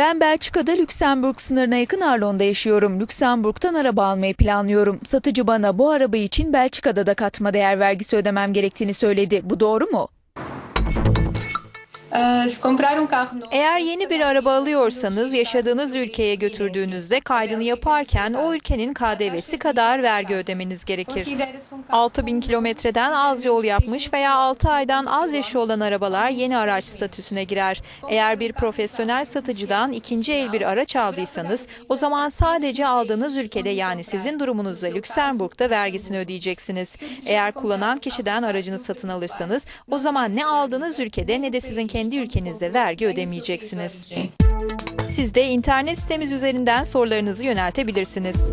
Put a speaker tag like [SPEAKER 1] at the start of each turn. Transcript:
[SPEAKER 1] Ben Belçika'da Lüksemburg sınırına yakın Arlon'da yaşıyorum. Lüksemburg'dan araba almayı planlıyorum. Satıcı bana bu araba için Belçika'da da katma değer vergisi ödemem gerektiğini söyledi. Bu doğru mu?
[SPEAKER 2] Eğer yeni bir araba alıyorsanız yaşadığınız ülkeye götürdüğünüzde kaydını yaparken o ülkenin KDV'si kadar vergi ödemeniz gerekir.
[SPEAKER 3] considera-se um carro
[SPEAKER 2] 6000 kilometreden az yol yapmış veya 6 aydan az yaşı olan arabalar yeni araç statüsüne girer. Eğer bir profesyonel satıcıdan ikinci el bir araç aldıysanız o zaman sadece aldığınız ülkede yani sizin durumunuzda Lüksemburg'da vergisini ödeyeceksiniz. Eğer kullanan kişiden aracını satın alırsanız o zaman ne aldığınız ülkede ne de sizin kendi ülkenizde vergi ödemeyeceksiniz. Siz de internet sitemiz üzerinden sorularınızı yöneltebilirsiniz.